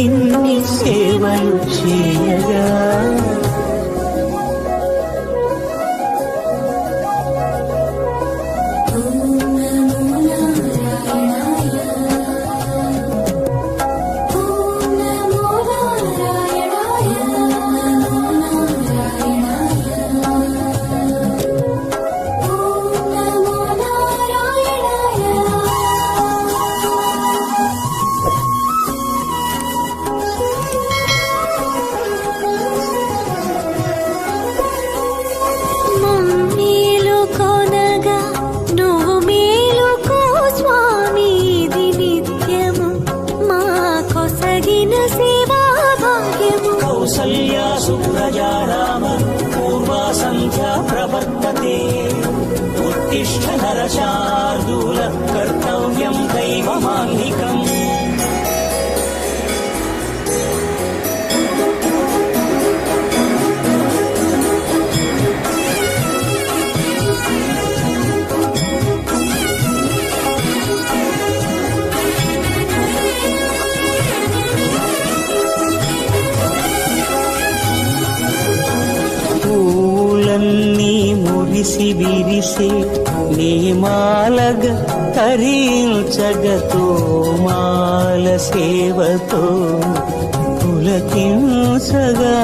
నీకిన్ని సేవలు చేయ కౌసల్యా సుప్రజా రామ పూర్వా సంధ్యా ప్రవర్తతే ఉత్తిష్ట విరిసి విరిసే నీమాలగ తరించగతో మాల సేవతో పులకించగా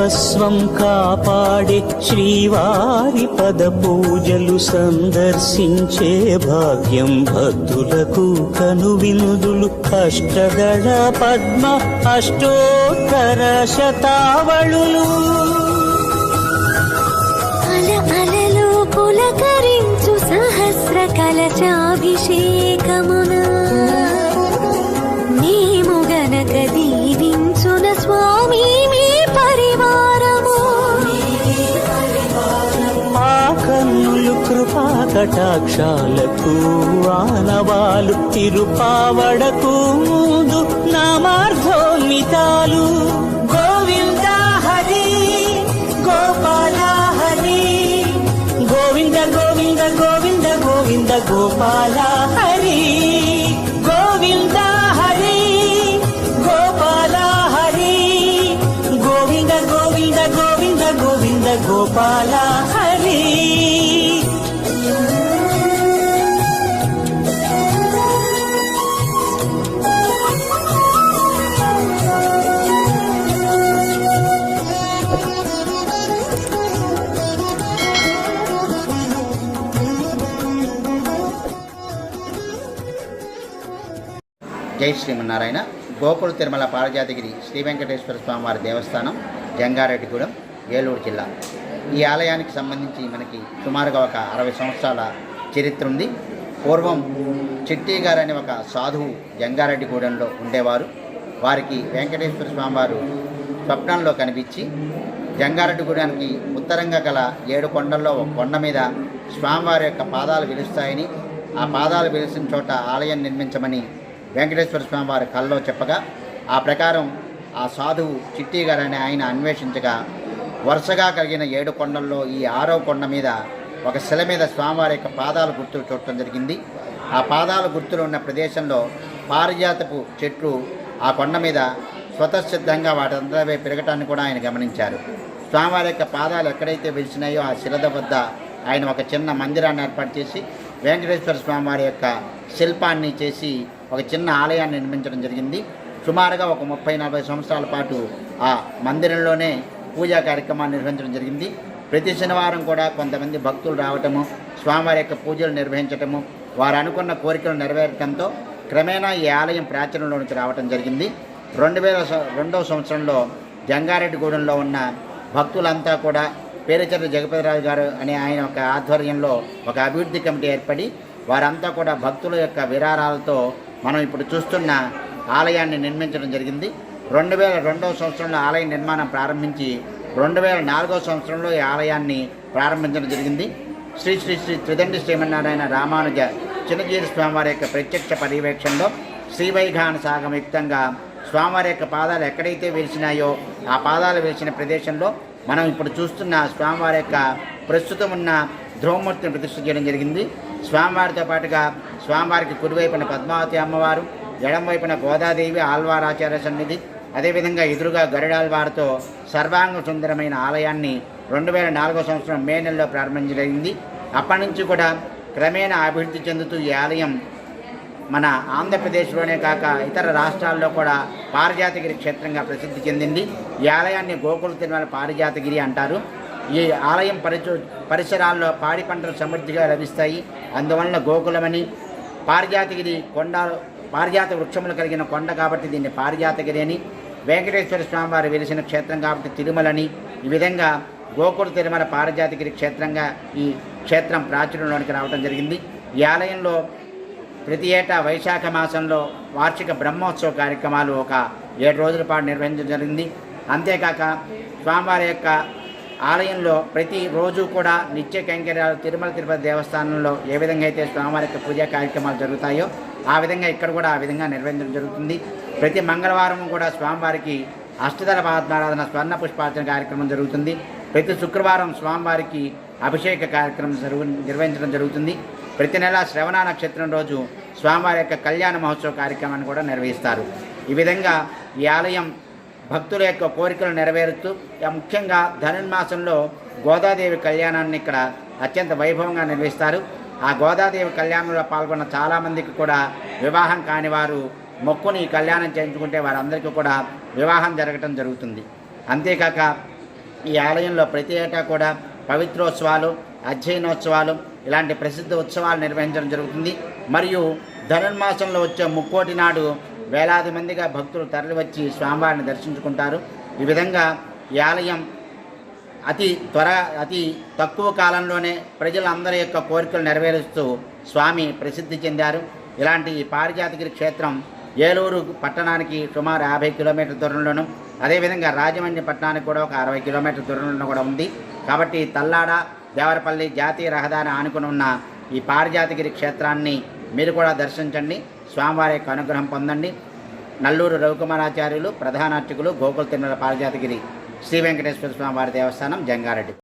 సర్వస్వం కాపాడే శ్రీవారి పద పూజలు సందర్శించే భాగ్యం భక్తులకు కనువినుదులు. అష్టదళ పద్మ అష్టోత్తర శతావళులు. అలలు పులకరించు సహస్ర కలచాభిషేకమున. మేము గనక దీవించున స్వామి పరివారము. ఆ కన్నులు కృపా కటాక్షాలకు ఆనవాలు తిరుపావడకు ముందు నామార్థోన్మితాలు గోవింద హరి గోపాల హరి. గోవింద గోవింద గోవింద గోవింద గోపాల హరి. జై శ్రీమన్నారాయణ గోకుల తిరుమల పారజాతగిరి శ్రీ వెంకటేశ్వర స్వామివారి దేవస్థానం జంగారెడ్డిగూడెం ఏలూరు జిల్లా. ఈ ఆలయానికి సంబంధించి మనకి సుమారుగా ఒక అరవై సంవత్సరాల చరిత్ర ఉంది. పూర్వం చిట్టి గారు అనే ఒక సాధువు జంగారెడ్డిగూడెంలో ఉండేవారు. వారికి వెంకటేశ్వర స్వామివారు స్వప్నంలో కనిపించి జంగారెడ్డిగూడెంకి ఉత్తరంగా గల ఏడు కొండల్లో ఒక కొండ మీద స్వామివారి యొక్క పాదాలు వెలుస్తాయని ఆ పాదాలు వెలిసిన చోట ఆలయం నిర్మించమని వెంకటేశ్వర స్వామి వారి కళ్ళలో చెప్పగా ఆ ప్రకారం ఆ సాధువు చిట్టి గారు అనే ఆయన అన్వేషించగా వరుసగా కలిగిన ఏడు కొండల్లో ఈ ఆరో కొండ మీద ఒక శిల మీద స్వామివారి యొక్క పాదాల గుర్తులు చూడటం జరిగింది. ఆ పాదాల గుర్తులు ఉన్న ప్రదేశంలో పారిజాతపు చెట్లు ఆ కొండ మీద స్వతసిద్ధంగా వాటందరిపై పెరగటాన్ని కూడా ఆయన గమనించారు. స్వామివారి యొక్క పాదాలు ఎక్కడైతే వెలిసినాయో ఆ శిలద వద్ద ఆయన ఒక చిన్న మందిరాన్ని ఏర్పాటు చేసి వెంకటేశ్వర స్వామివారి యొక్క శిల్పాన్ని చేసి ఒక చిన్న ఆలయాన్ని నిర్మించడం జరిగింది. సుమారుగా ఒక ముప్పై నలభై సంవత్సరాల పాటు ఆ మందిరంలోనే పూజా కార్యక్రమాన్ని నిర్వహించడం జరిగింది. ప్రతి శనివారం కూడా కొంతమంది భక్తులు రావటము స్వామివారి యొక్క పూజలు నిర్వహించటము వారు అనుకున్న కోరికలు నెరవేరటంతో క్రమేణా ఈ ఆలయం ప్రాచుర్యంలోనికి రావటం జరిగింది. రెండు వేల రెండవ సంవత్సరంలో జంగారెడ్డిగూడెంలో ఉన్న భక్తులంతా కూడా పేరుచర్ల జగపతిరాజు గారు అనే ఆయన ఒక ఆధ్వర్యంలో ఒక అభివృద్ధి కమిటీ ఏర్పడి వారంతా కూడా భక్తుల యొక్క విరారాలతో మనం ఇప్పుడు చూస్తున్న ఆలయాన్ని నిర్మించడం జరిగింది. రెండు వేల రెండవ సంవత్సరంలో ఆలయ నిర్మాణం ప్రారంభించి రెండు వేల నాలుగవ సంవత్సరంలో ఈ ఆలయాన్ని ప్రారంభించడం జరిగింది. శ్రీ శ్రీ శ్రీ త్రిదండి శ్రీమన్నారాయణ రామానుజ చిన్నజీరి స్వామివారి యొక్క ప్రత్యక్ష పర్యవేక్షణలో శ్రీవైఘాన సాగమయుక్తంగా స్వామివారి యొక్క పాదాలు ఎక్కడైతే వెలిసినాయో ఆ పాదాలు వెలిసిన ప్రదేశంలో మనం ఇప్పుడు చూస్తున్న స్వామివారి యొక్క ప్రస్తుతం ఉన్న ధ్రువమూర్తిని ప్రతిష్ఠ చేయడం జరిగింది. స్వామివారితో పాటుగా స్వామివారికి కుడివైపున పద్మావతి అమ్మవారు ఎడం వైపున గోదాదేవి ఆల్వారాచార్య సన్నిధి. అదేవిధంగా ఎదురుగా గరుడాల్వారితో సర్వాంగ సుందరమైన ఆలయాన్ని రెండు వేల నాలుగో సంవత్సరం మే నెలలో ప్రారంభించడం అప్పటి నుంచి కూడా క్రమేణా అభివృద్ధి చెందుతూ ఈ ఆలయం మన ఆంధ్రప్రదేశ్లోనే కాక ఇతర రాష్ట్రాల్లో కూడా పారిజాతగిరి క్షేత్రంగా ప్రసిద్ధి చెందింది. ఈ ఆలయాన్ని గోకుల తిరుమల పారిజాతగిరి అంటారు. ఈ ఆలయం పరిచు పరిసరాల్లో పాడి పంటలు సమృద్ధిగా లభిస్తాయి. అందువలన గోకులమని పారిజాతగిరి కొండ పారిజాత వృక్షములు కలిగిన కొండ కాబట్టి దీన్ని పారిజాతగిరి అని. వెంకటేశ్వర స్వామివారు వెలిసిన క్షేత్రం కాబట్టి తిరుమలని. ఈ విధంగా గోకుల తిరుమల పారిజాతగిరి క్షేత్రంగా ఈ క్షేత్రం ప్రాచుర్యంలోనికి రావడం జరిగింది. ఈ ఆలయంలో ప్రతి ఏటా వైశాఖ మాసంలో వార్షిక బ్రహ్మోత్సవ కార్యక్రమాలు ఒక ఏడు రోజుల పాటు నిర్వహించడం జరిగింది. అంతేకాక స్వామివారి యొక్క ఆలయంలో ప్రతి రోజు కూడా నిత్య కైంకర్యాలు తిరుమల తిరుపతి దేవస్థానంలో ఏ విధంగా అయితే స్వామివారి యొక్క పూజా కార్యక్రమాలు జరుగుతాయో ఆ విధంగా ఇక్కడ కూడా ఆ విధంగా నిర్వహించడం జరుగుతుంది. ప్రతి మంగళవారం కూడా స్వామివారికి అష్టదళ పద్మారాధన స్వర్ణ పుష్పార్చన కార్యక్రమం జరుగుతుంది. ప్రతి శుక్రవారం స్వామివారికి అభిషేక కార్యక్రమం జరుగు నిర్వహించడం జరుగుతుంది. ప్రతి నెల శ్రవణ నక్షత్రం రోజు స్వామివారి యొక్క కళ్యాణ మహోత్సవ కార్యక్రమాన్ని కూడా నిర్వహిస్తారు. ఈ విధంగా ఈ ఆలయం భక్తుల యొక్క కోరికలు నెరవేరుస్తూ ముఖ్యంగా ధనుర్మాసంలో గోదాదేవి కళ్యాణాన్ని ఇక్కడ అత్యంత వైభవంగా నిర్వహిస్తారు. ఆ గోదాదేవి కళ్యాణంలో పాల్గొన్న చాలామందికి కూడా వివాహం కాని వారు మొక్కుని కళ్యాణం చేయించుకుంటే వారందరికీ కూడా వివాహం జరగటం జరుగుతుంది. అంతేకాక ఈ ఆలయంలో ప్రతి ఏటా కూడా పవిత్రోత్సవాలు అధ్యయనోత్సవాలు ఇలాంటి ప్రసిద్ధ ఉత్సవాలు నిర్వహించడం జరుగుతుంది. మరియు ధనుర్మాసంలో వచ్చే ముక్కోటి నాడు వేలాది మందిగా భక్తులు తరలివచ్చి స్వామివారిని దర్శించుకుంటారు. ఈ విధంగా ఈ ఆలయం అతి త్వర అతి తక్కువ కాలంలోనే ప్రజలందరి యొక్క కోరికలు నెరవేరుస్తూ స్వామి ప్రసిద్ధి చెందారు. ఇలాంటి ఈ పారిజాతగిరి క్షేత్రం ఏలూరు పట్టణానికి సుమారు యాభై కిలోమీటర్ల దూరంలోను అదేవిధంగా రాజమండ్రి పట్టణానికి కూడా ఒక అరవై కిలోమీటర్ల దూరంలో కూడా ఉంది. కాబట్టి తల్లాడ దేవరపల్లి జాతీయ రహదారి ఆనుకుని ఉన్న ఈ పారిజాతగిరి క్షేత్రాన్ని మీరు కూడా దర్శించండి. స్వామివారి యొక్క అనుగ్రహం పొందండి. నల్లూరు రవికుమారాచార్యులు ప్రధానార్చకులు గోకుల తిరుమల పారిజాతగిరి శ్రీ వెంకటేశ్వర స్వామి వారి దేవస్థానం జంగారెడ్డి.